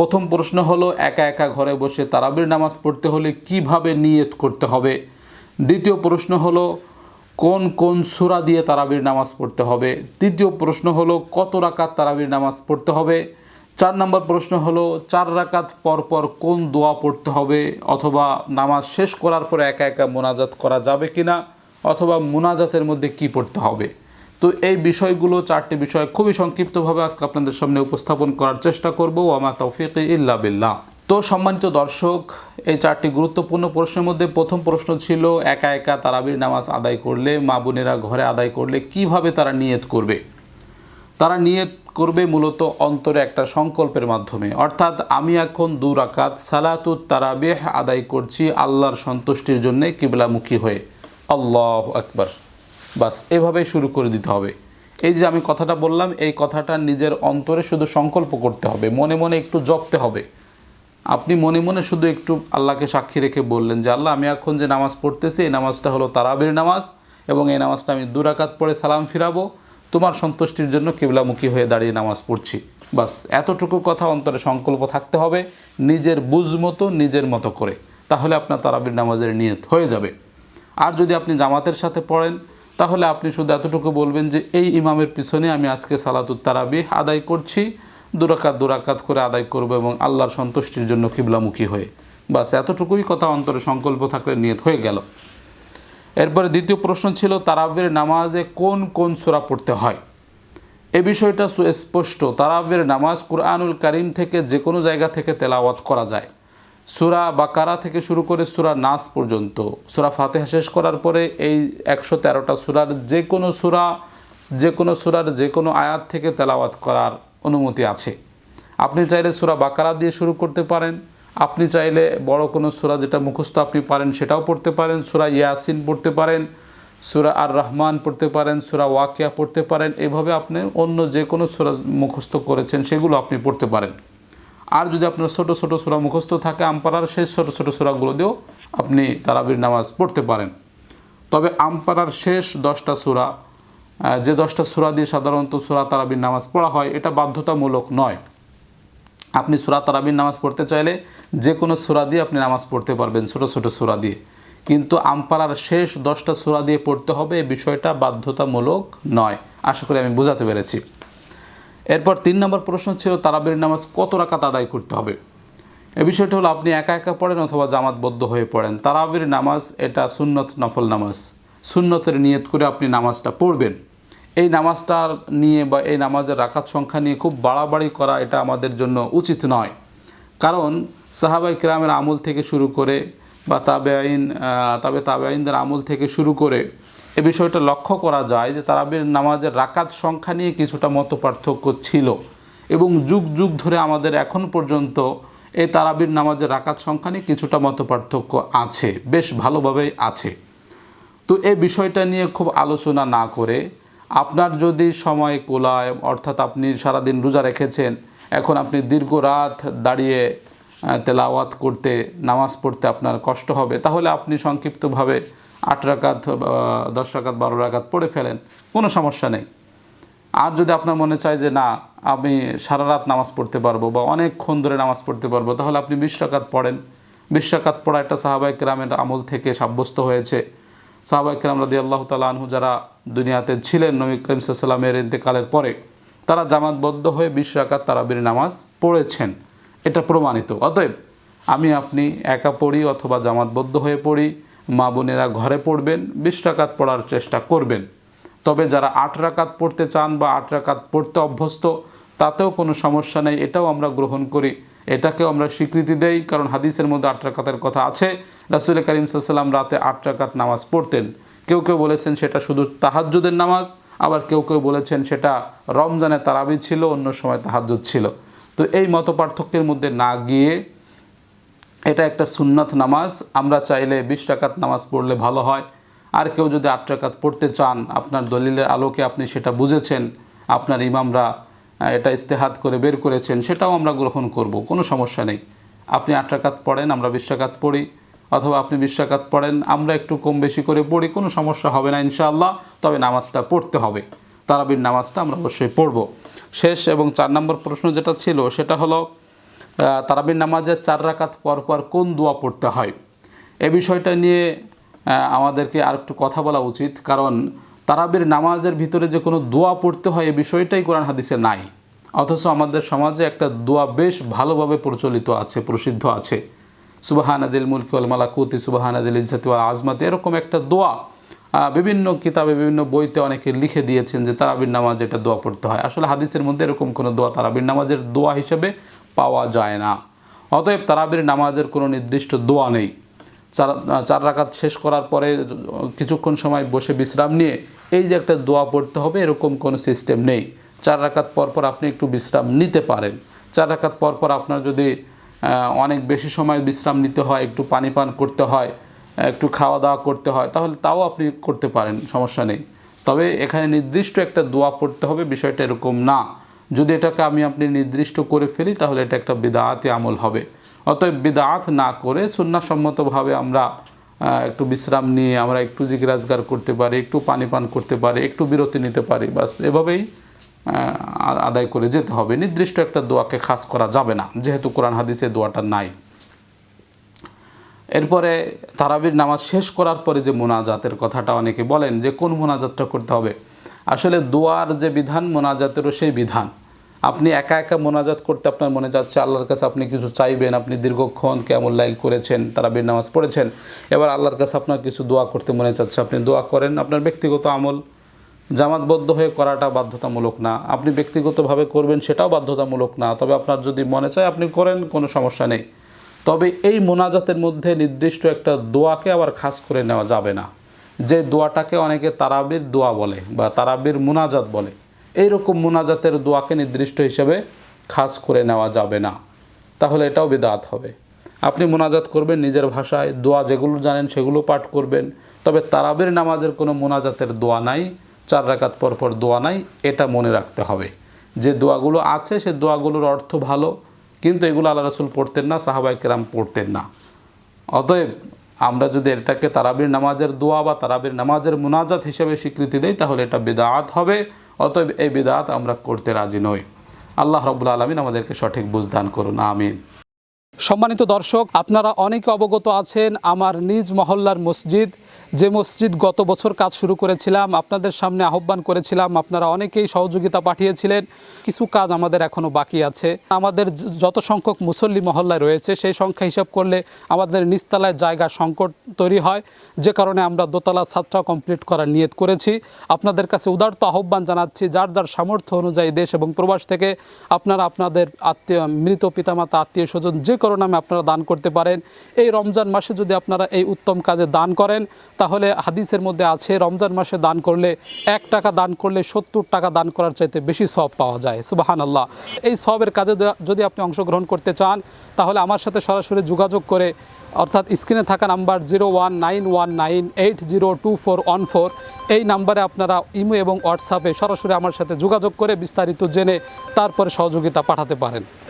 প্রথম প্রশ্ন হলো, একা একা ঘরে বসে তারাবির নামাজ পড়তে হলে কীভাবে নিয়ত করতে হবে? দ্বিতীয় প্রশ্ন হলো, কোন কোন সূরা দিয়ে তারাবির নামাজ পড়তে হবে? তৃতীয় প্রশ্ন হলো, কত রাকাত তারাবির নামাজ পড়তে হবে? চার নম্বর প্রশ্ন হলো, চার রাকাত পর পর কোন দোয়া পড়তে হবে? অথবা নামাজ শেষ করার পরে একা একা মোনাজাত করা যাবে কিনা? অথবা মোনাজাতের মধ্যে কি পড়তে হবে? তো এই বিষয়গুলো চারটি বিষয় খুবই সংক্ষিপ্তভাবে আজকে আপনাদের সামনে উপস্থাপন করার চেষ্টা করব। আমা তৌফিক ইল্লা বিল্লাহ। তো সম্মানিত দর্শক, এই চারটি গুরুত্বপূর্ণ প্রশ্নের মধ্যে প্রথম প্রশ্ন ছিল, একা একা তারাবির নামাজ আদায় করলে, মা বোনেরা ঘরে আদায় করলে কীভাবে তারা নিয়ত করবে? তারা নিয়ত করবে মূলত অন্তরে একটা সংকল্পের মাধ্যমে। অর্থাৎ আমি এখন দু রাকাত সালাতুত তারাবিহ আদায় করছি আল্লাহর সন্তুষ্টির জন্যে কিবলামুখী হয়ে। আল্লাহ আকবার। বাস, এভাবেই শুরু করে দিতে হবে। এই যে আমি কথাটা বললাম, এই কথাটা নিজের অন্তরে শুধু সংকল্প করতে হবে, মনে মনে একটু জপতে হবে। আপনি মনে মনে শুধু একটু আল্লাহকে সাক্ষী রেখে বললেন যে, আল্লাহ, আমি এখন যে নামাজ পড়তেছি, এই নামাজটা হলো তারাবির নামাজ এবং এই নামাজটা আমি দুরাকাত পড়ে সালাম ফিরাবো। তোমার সন্তুষ্টির জন্য কেবলামুখী হয়ে দাঁড়িয়ে নামাজ পড়ছি। বাস, এতটুকু কথা অন্তরে সংকল্প থাকতে হবে, নিজের বুঝ মতো, নিজের মতো করে। তাহলে আপনার তারাবির নামাজের নিয়ত হয়ে যাবে। আর যদি আপনি জামাতের সাথে পড়েন তাহলে আপনি শুধু এতটুকু বলবেন যে এই ইমামের পিছনে আমি আজকে সালাতুত তারাবি আদায় করছি। দুরাকাত দুরাকাত করে আদায় করব এবং আল্লাহর সন্তুষ্টির জন্য কিবলামুখী হয়ে। বাস এতটুকুই কথা, অন্তরে সংকল্প থাকলে নিয়ত হয়ে গেল। এরপরে দ্বিতীয় প্রশ্ন ছিল, তারাবের নামাজে কোন কোন সূরা পড়তে হয়? এ বিষয়টা সুস্পষ্ট তারাবের নামাজ কুরআনুল কারিম থেকে যে কোনো জায়গা থেকে তেলাওয়াত করা যায়। সুরা বাকারা থেকে শুরু করে সুরা নাস পর্যন্ত। সুরা ফাতেহা শেষ করার পরে এই একশো তেরোটা সুরার যে কোনো সুরা যে কোনো সুরার যে কোনো আয়াত থেকে তেলাওয়াত করার অনুমতি আছে। আপনি চাইলে সুরা বাকারা দিয়ে শুরু করতে পারেন। আপনি চাইলে বড় কোনো সুরা যেটা মুখস্থ আপনি পারেন সেটাও পড়তে পারেন। সুরা ইয়াসিন পড়তে পারেন, সুরা আর রহমান পড়তে পারেন, সুরা ওয়াকিয়া পড়তে পারেন। এভাবে আপনি অন্য যে কোনো সুরা মুখস্থ করেছেন সেগুলো আপনি পড়তে পারেন। আর যদি আপনার ছোটো ছোটো সুরা মুখস্থ থাকে আমপাড়ার, সেই ছোটো ছোটো সুরাগুলো দিয়েও আপনি তারাবির নামাজ পড়তে পারেন। তবে আমপাড়ার শেষ দশটা সুরা যে দশটা সুরা দিয়ে সাধারণত সুরা তারাবির নামাজ পড়া হয়, এটা বাধ্যতামূলক নয়। আপনি সুরা তারাবির নামাজ পড়তে চাইলে যে কোনো সুরা দিয়ে আপনি নামাজ পড়তে পারবেন, ছোটো ছোটো সুরা দিয়ে। কিন্তু আমপাড়ার শেষ দশটা সুরা দিয়ে পড়তে হবে, এই বিষয়টা বাধ্যতামূলক নয়। আশা করি আমি বোঝাতে পেরেছি। এরপর তিন নম্বর প্রশ্ন ছিল, তারাবির নামাজ কত রাকাত আদায় করতে হবে? এ বিষয়টা হলো, আপনি একা একা পড়েন অথবা জামাতবদ্ধ হয়ে পড়েন। তারাবির নামাজ, এটা সুন্নত নফল নামাজ। সুন্নতের নিয়ত করে আপনি নামাজটা পড়বেন। এই নামাজটার নিয়ে বা এই নামাজের রাকাত সংখ্যা নিয়ে খুব বাড়াবাড়ি করা, এটা আমাদের জন্য উচিত নয়। কারণ সাহাবাই কিরামের আমল থেকে শুরু করে বা তাবে আইন তবে তাবে আইনদের আমল থেকে শুরু করে এ বিষয়টা লক্ষ্য করা যায় যে তারাবির নামাজের রাকাত সংখ্যা নিয়ে কিছুটা মত পার্থক্য ছিল এবং যুগ যুগ ধরে আমাদের এখন পর্যন্ত এই তারাবির নামাজের রাকাত সংখ্যা নিয়ে কিছুটা মত পার্থক্য আছে, বেশ ভালোভাবেই আছে। তো এই বিষয়টা নিয়ে খুব আলোচনা না করে আপনার যদি সময় কোলায়, অর্থাৎ আপনি সারাদিন রোজা রেখেছেন, এখন আপনি দীর্ঘ রাত দাঁড়িয়ে তেলাওয়াত করতে, নামাজ পড়তে আপনার কষ্ট হবে, তাহলে আপনি সংক্ষিপ্তভাবে আট রাকাত দশ রাকাত, বারো রাকাত পড়ে ফেলেন, কোনো সমস্যা নেই। আর যদি আপনার মনে চায় যে না, আমি সারা রাত নামাজ পড়তে পারব বা অনেকক্ষণ ধরে নামাজ পড়তে পারব, তাহলে আপনি বিশ রাকাত পড়েন। বিশ রাকাত পড়া একটা সাহাবাই কেরামের আমল থেকে সাব্যস্ত হয়েছে। সাহাবাই কেরাম রাদি আল্লাহ তালা আনহু যারা দুনিয়াতে ছিলেন, নবী করিম সাল্লামের ইন্তেকালের পরে, তারা জামাতবদ্ধ হয়ে বিশ রাকাত তারাবির নামাজ পড়েছেন। এটা প্রমাণিত। অতএব, আমি আপনি একা পড়ি অথবা জামাতবদ্ধ হয়ে পড়ি মা বোনেরা ঘরে পড়বেন, বিশ রাকাত পড়ার চেষ্টা করবেন। তবে যারা আট রাকাত পড়তে চান বা আট রাকাত পড়তে অভ্যস্ত, তাতেও কোনো সমস্যা নেই, এটাও আমরা গ্রহণ করি। এটাকেও আমরা স্বীকৃতি দেই, কারণ হাদিসের মধ্যে আট রাকাতের কথা আছে। রাসুল করিম সাল্লাম রাতে আট রাকাত নামাজ পড়তেন। কেউ কেউ বলেছেন সেটা শুধু তাহাজ্জুদের নামাজ, আবার কেউ কেউ বলেছেন সেটা রমজানে তারাবি ছিল, অন্য সময় তাহাজ্জুদ ছিল। তো এই মত পার্থক্যের মধ্যে না গিয়ে এটা একটা সুন্নাত নামাজ। আমরা চাইলে বিশ টাকাত নামাজ পড়লে ভালো হয়। আর কেউ যদি আট টাকাত পড়তে চান, আপনার দলিলের আলোকে আপনি সেটা বুঝেছেন, আপনার ইমামরা এটা ইস্তেহাত করে বের করেছেন, সেটাও আমরা গ্রহণ করব, কোনো সমস্যা নেই। আপনি আট টাকাত পড়েন, আমরা বিশ টাকাত পড়ি, অথবা আপনি বিশ টাকাত পড়েন, আমরা একটু কম বেশি করে পড়ি, কোনো সমস্যা হবে না ইনশাআল্লাহ, তবে নামাজটা পড়তে হবে। তারাবির নামাজটা আমরা অবশ্যই পড়ব। শেষ এবং চার নম্বর প্রশ্ন যেটা ছিল, সেটা হলো তারাবির নামাজের চার রাকাত পর পর কোন দোয়া পড়তে হয়? এ বিষয়টা নিয়ে আমাদেরকে আর একটু কথা বলা উচিত। কারণ তারাবির নামাজের ভিতরে যে কোনো দোয়া পড়তে হয়, এ বিষয়টাই কোরআন হাদিসে নাই। অথচ আমাদের সমাজে একটা দোয়া বেশ ভালোভাবে প্রচলিত আছে, প্রসিদ্ধ আছে। সুবাহান আদিল মুলকি ওয়াল মালাকুতি সুবাহান আদিল ইজ্জাতি ওয়াল আজমাতি, এরকম একটা দোয়া বিভিন্ন কিতাবে, বিভিন্ন বইতে অনেকে লিখে দিয়েছেন যে তারাবির নামাজ এটা দোয়া পড়তে হয়। আসলে হাদিসের মধ্যে এরকম কোনো দোয়া, তারাবির নামাজের দোয়া হিসেবে পাওয়া যায় না। অতএব তারাবির নামাজের কোনো নির্দিষ্ট দোয়া নেই। চার চার রাকাত শেষ করার পরে কিছুক্ষণ সময় বসে বিশ্রাম নিয়ে এই যে একটা দোয়া পড়তে হবে, এরকম কোনো সিস্টেম নেই। চার রাকাত পর পর আপনি একটু বিশ্রাম নিতে পারেন। চার রাকাত পর পর আপনার যদি অনেক বেশি সময় বিশ্রাম নিতে হয়, একটু পানি পান করতে হয়, একটু খাওয়া দাওয়া করতে হয়, তাহলে তাও আপনি করতে পারেন, সমস্যা নেই। তবে এখানে নির্দিষ্ট একটা দোয়া পড়তে হবে, বিষয়টা এরকম না। যদি এটাকে আমি আপনি নির্দিষ্ট করে ফেলি, তাহলে এটা একটা বিদায়াতি আমল হবে। অতএব বিদাত না করে সুন্নাসম্মতভাবে আমরা একটু বিশ্রাম নিয়ে আমরা একটু জিজ্ঞাসগার করতে পারি, একটু পানি পান করতে পারি, একটু বিরতি নিতে পারি, বাস এভাবেই আদায় করে যেতে হবে। নির্দিষ্ট একটা দোয়াকে খাস করা যাবে না, যেহেতু কোরআন হাদিসে দোয়াটা নাই। এরপরে তারাবির নামাজ শেষ করার পরে যে মোনাজাতের কথাটা অনেকে বলেন যে কোন মোনাজাতটা করতে হবে? আসলে দোয়ার যে বিধান, মোনাজাতেরও সেই বিধান। আপনি একা একা মোনাজাত করতে আপনার মনে যাচ্ছে আল্লাহর কাছে আপনি কিছু চাইবেন, আপনি দীর্ঘক্ষণ কেমন লাইল করেছেন, তারাবির নামাজ পড়েছেন, এবার আল্লাহর কাছে আপনার কিছু দোয়া করতে মনে চাচ্ছে, আপনি দোয়া করেন, আপনার ব্যক্তিগত আমল জামাতবদ্ধ হয়ে করাটা বাধ্যতামূলক না, আপনি ব্যক্তিগতভাবে করবেন সেটাও বাধ্যতামূলক না, তবে আপনার যদি মনে চায় আপনি করেন, কোনো সমস্যা নেই। তবে এই মোনাজাতের মধ্যে নির্দিষ্ট একটা দোয়াকে আবার খাস করে নেওয়া যাবে না। যে দোয়াটাকে অনেকে তারাবির দোয়া বলে বা তারাবির মোনাজাত বলে। এই রকম মোনাজাতের দোয়াকে নির্দিষ্ট হিসেবে খাস করে নেওয়া যাবে না। তাহলে এটাও বেদাত হবে। আপনি মোনাজাত করবেন নিজের ভাষায়, দোয়া যেগুলো জানেন সেগুলো পাঠ করবেন। তবে তারাবির নামাজের কোনো মোনাজাতের দোয়া নাই, চার রাকাত পর পর দোয়া নাই, এটা মনে রাখতে হবে। যে দোয়াগুলো আছে, সে দোয়াগুলোর অর্থ ভালো, কিন্তু এগুলো আল্লাহ রসুল পড়তেন না সাহাবাই কেরাম পড়তেন না। অতএব আমরা যদি এটাকে তারাবির নামাজের দোয়া বা তারাবির নামাজের মুনাজাত হিসেবে স্বীকৃতি দেই, তাহলে এটা বিদাত হবে। অতএব এই বিদাত আমরা করতে রাজি নই। আল্লাহ রবুল আলমিন আমাদেরকে সঠিক বুঝদান করুন, আমিন। সম্মানিত দর্শক, আপনারা অনেকে অবগত আছেন আমার নিজ মহল্লার মসজিদ, যে মসজিদ গত বছর কাজ শুরু করেছিলাম, আপনাদের সামনে আহ্বান করেছিলাম, আপনারা অনেকেই সহযোগিতা পাঠিয়েছিলেন, কিছু কাজ আমাদের এখনও বাকি আছে। আমাদের যত সংখ্যক মুসল্লি মহল্লায় রয়েছে, সেই সংখ্যা হিসাব করলে আমাদের নিচতলায় জায়গা সংকট তৈরি হয়। যে কারণে আমরা দোতলা ছাদটা কমপ্লিট করার নিয়ত করেছি। আপনাদের কাছে উদারত আহ্বান জানাচ্ছি, যার যার সামর্থ্য অনুযায়ী দেশ এবং প্রবাস থেকে আপনারা আপনাদের আত্মীয়, মৃত পিতামাতা, আত্মীয় স্বজন যে কোনো নামে আপনারা দান করতে পারেন। এই রমজান মাসে যদি আপনারা এই উত্তম কাজে দান করেন, তাহলে হাদিসের মধ্যে আছে, রমজান মাসে দান করলে এক টাকা দান করলে সত্তর টাকা দান করার চাইতে বেশি সব পাওয়া যায়। সুবাহান আল্লাহ এই সবের কাজে যদি আপনি অংশগ্রহণ করতে চান, তাহলে আমার সাথে সরাসরি যোগাযোগ করে অর্থাৎ স্ক্রিনে থাকা number zero one nine one nine eight zero two four one four. এই নাম্বারে আপনারা ইমো এবং হোয়াটসঅ্যাপে সরাসরি আমার সাথে যোগাযোগ করে বিস্তারিত জেনে তারপরে সহযোগিতা পাঠাতে পারেন।